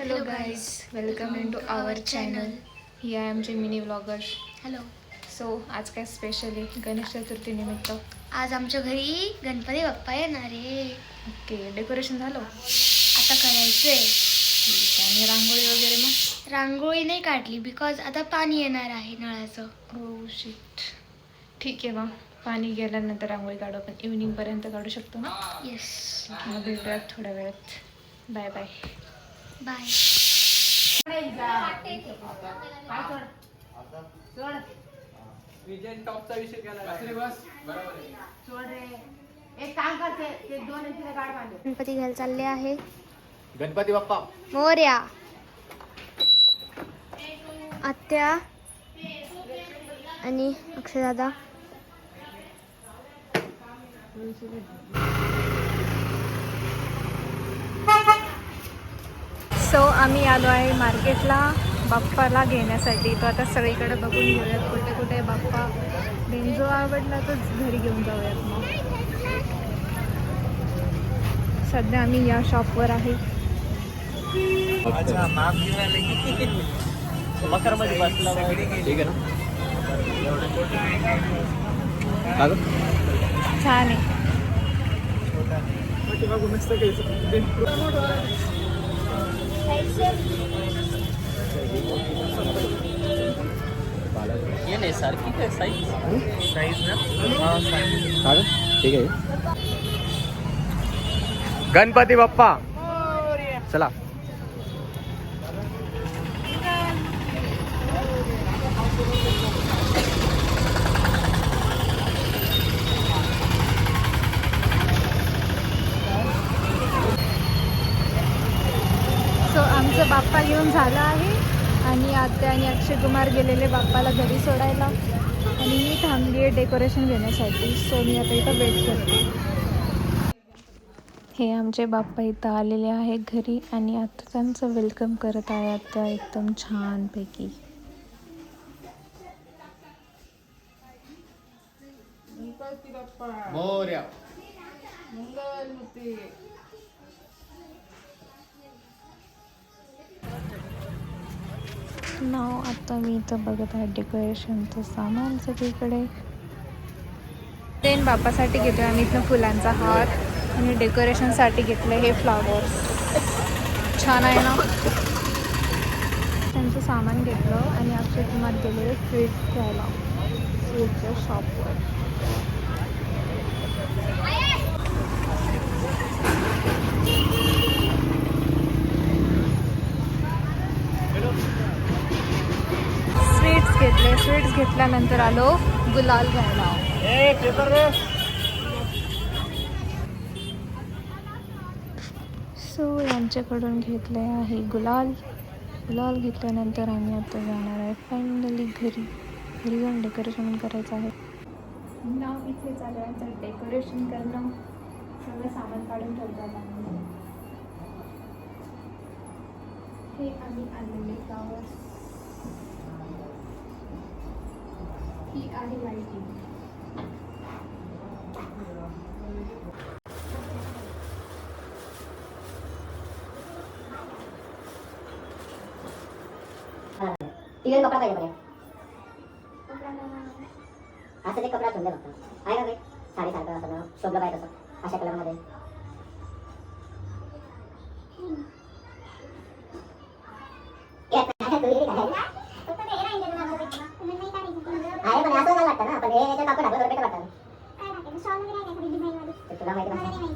Hello guys welcome in to our channel ही आहे आमची mini blogger hello so आज काय स्पेशल आहे? गणेश चतुर्थी निमित्त. आज आमच्या घरी गणपती बाप्पा येणार आहे. ओके डेकोरेशन झालं? आता करायचंय. ठीक आहे. आणि रांगोळी वगैरे मग? रांगोळी नाही काढली बिकॉज आता पाणी येणार आहे नळाचं. हो शिट ठीक आहे मग. पाणी गेल्यानंतर रांगोळी काढू आपण. इव्हनिंगपर्यंत काढू शकतो ना? येस मग भेटूयात थोड्या वेळात. बाय बाय विजय टॉपचा विषय केला. गणपती घ्यायला चालले आहे. गणपती बाप्पा. मोर्या. आत्या. आणि अक्षयदादा सो आम्ही आलो आहे मार्केटला बाप्पाला घेण्यासाठी. तो आता सगळीकडे बघून घेऊयात कुठे कुठे बाप्पा. देन जो आवडला तोच घरी घेऊन जाऊयात मग. सध्या आम्ही या शॉपवर आहे. मकरमध्ये बसला ठीक आहे ना? छान आहे. ये नाही सारखी काय साईज साईज ना? ठीक आहे गणपती बाप्पा। चला सो आमचं बाप्पा घेऊन झालं आहे. आणि आत्या आणि अक्षय कुमार गेलेले बाप्पाला घरी सोडायला. आणि मी थांबली आहे डेकोरेशन घेण्यासाठी. सो मी आता इथं वेट करते. हे आमचे बाप्पा इथं आलेले आहे घरी आणि आता त्यांचं वेलकम करत आहे आत्या एकदम छानपैकी. मोर्या. नाव. आता मी इथं बघत आहे डेकोरेशनचं सामान सगळीकडे. देन बापासाठी घेतोय आम्ही इथनं फुलांचा हार आणि डेकोरेशनसाठी घेतलं हे फ्लावर्स छान आहे ना? त्यांचं सामान घेतलं आणि अक्षय कुमार गेले स्वीट घ्यायला. स्वीटच्या शॉपवर स्वीट्स घेतले स्वीट्स घेतल्यानंतर आलो गुलाल घ्यायला. सो यांच्याकडून घेतले आहे गुलाल. गुलाल घेतल्यानंतर आम्ही आता जाणार आहे फायनली घरी. घरी जाऊन डेकोरेशन करायचं आहे. नाव इथे चालू आहे डेकोरेशन करणं. सगळं सामान काढून ठेवतात आम्ही. हे आम्ही आणलेले फ्लावर्स ही आहे लाईटिंग तिकडे कपडा पाहिजे पाहिजे असं ते कपडा ठेवून दे फक्त आहे का काही साडी सारखं असं शोभलं पाहिजे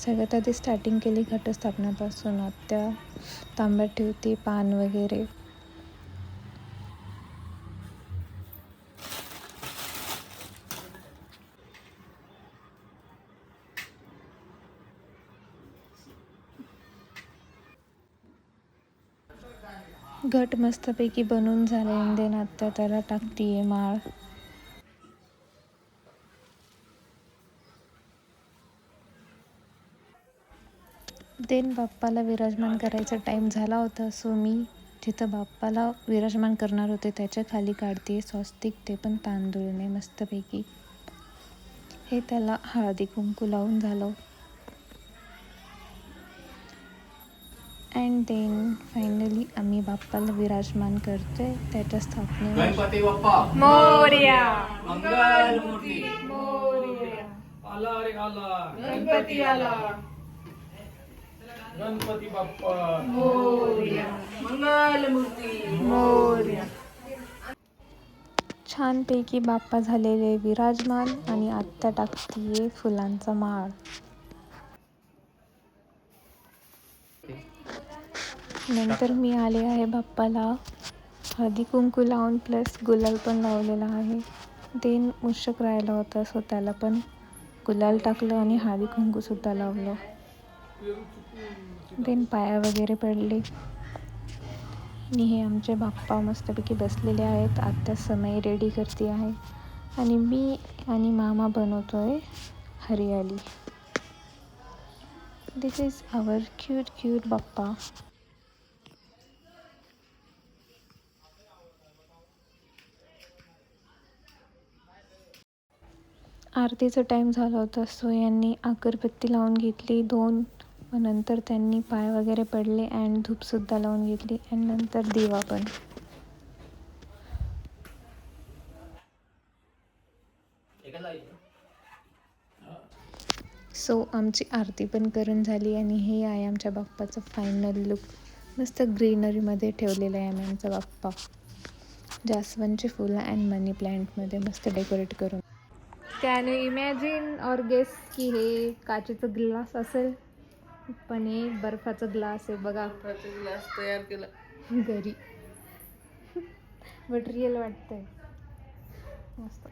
सगळ्यात आधी स्टार्टिंग केली घटस्थापनापासून. आत्या तांब्यात ठेवते पान वगैरे. घट मस्तपैकी बनून झाले. आणि देन आता त्याला आहे माळ. देन बाप्पाला विराजमान करायचा टाईम झाला होता. सो मी जिथं बाप्पाला विराजमान करणार होते त्याच्याखाली काढते स्वस्तिक ते पण तांदूळने मस्तपैकी. हे त्याला हळदी कुंकू लावून झालं. अँड देन फायनली आम्ही बाप्पाला विराजमान करतोय. त्याच्या स्थापनेवर गणपती बाप्पा. मोर्या. छानपैकी बाप्पा झालेले विराजमान आणि आत्ता टाकतीये फुलांचा माळ. नंतर मी आले आहे बाप्पाला. हळदी कुंकू लावून प्लस गुलाल पण लावलेला आहे. देन मुशक राहिला होता सो त्याला पण. गुलाल टाकलं आणि हळदी कुंकूसुद्धा लावलं. देन पाया वगैरे पडले. आणि हे आमचे बाप्पा मस्तपैकी बसलेले आहेत. आत्ता समय रेडी करते आहे. आणि मी आणि मामा बनवतो आहे हरियाली. This is our cute cute Bappa. आरतीचा टाईम झाला होता. सो यांनी अगरबत्ती लावून घेतली. दोन मग नंतर त्यांनी पाय वगैरे पडले अँड धूपसुद्धा लावून घेतली अँड नंतर दिवा पण. सो आमची आरती पण करून झाली आणि हे आहे आमच्या बाप्पाचं फायनल लुक मस्त ग्रीनरीमध्ये ठेवलेलं आहे आम्ही आमचा बाप्पा. जास्वंदचे फुलं अँड मनी प्लॅन्टमध्ये मस्त डेकोरेट करून. कॅन यू इमॅजिन और गेस की हे काचेचं ग्लास असेल? पण हे बर्फाचं ग्लास आहे बघा. ग्लास तयार केला. घरी. बट रिअल वाटतंय. मस्त.